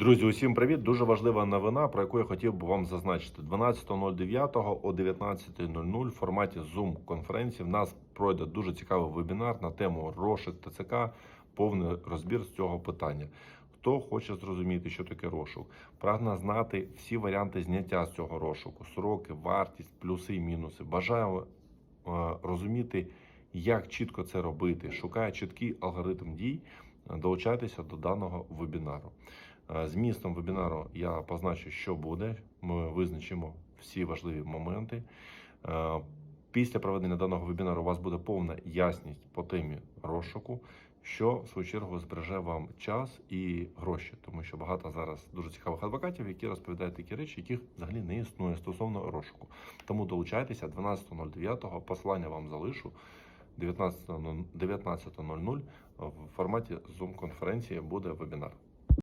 Друзі, усім привіт! Дуже важлива новина, про яку я хотів би вам зазначити. 12.09 о 19.00 в форматі Zoom конференції в нас пройде дуже цікавий вебінар на тему розшук ТЦК, повний розбір з цього питання. Хто хоче зрозуміти, що таке розшук, прагне знати всі варіанти зняття з цього розшуку, сроки, вартість, плюси і мінуси. Бажаю е, розуміти, як чітко це робити. Шукає чіткий алгоритм дій. Долучайтеся до даного вебінару. Е, Змістом вебінару я позначу, що буде. Ми визначимо всі важливі моменти. Е, Після проведення даного вебінару у вас буде повна ясність по темі розшуку, що в свою чергу збереже вам час і гроші, тому що багато зараз дуже цікавих адвокатів, які розповідають такі речі, яких взагалі не існує стосовно розшуку. Тому долучайтеся 12.09, посилання вам залишу. 19.00 19.00 в форматі Zoom конференції буде вебінар.